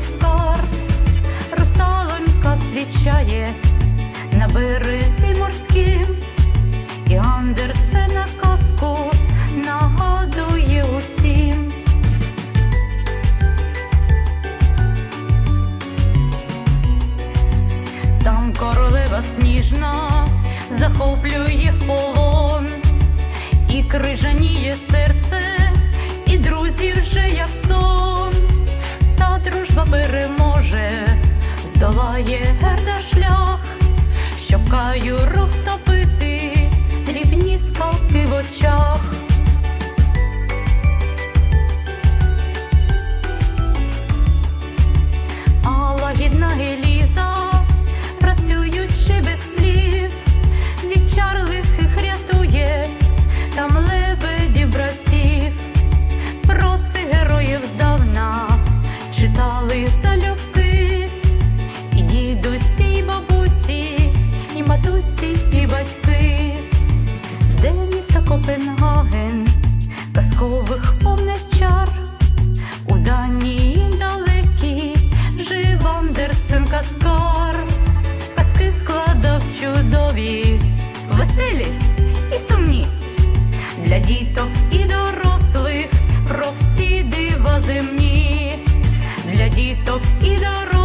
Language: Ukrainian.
каскар, русалонька зустрічає на березі морським, і Андерсена казку нагадує усім. Там королева сніжна захоплює в полон, і крижаніє серце, і друзі вже здолає герда шлях, щоб каю розтопити дрібні скалки в очах. А лагідна Геліза, і матусі, і батьки, де місто Копенгаген, казкових повне чар. У Данії далекі жив Андерсен Каскар, казки складав чудові, веселі і сумні для діток і дорослих про всі дива земні, для діток і дорослих.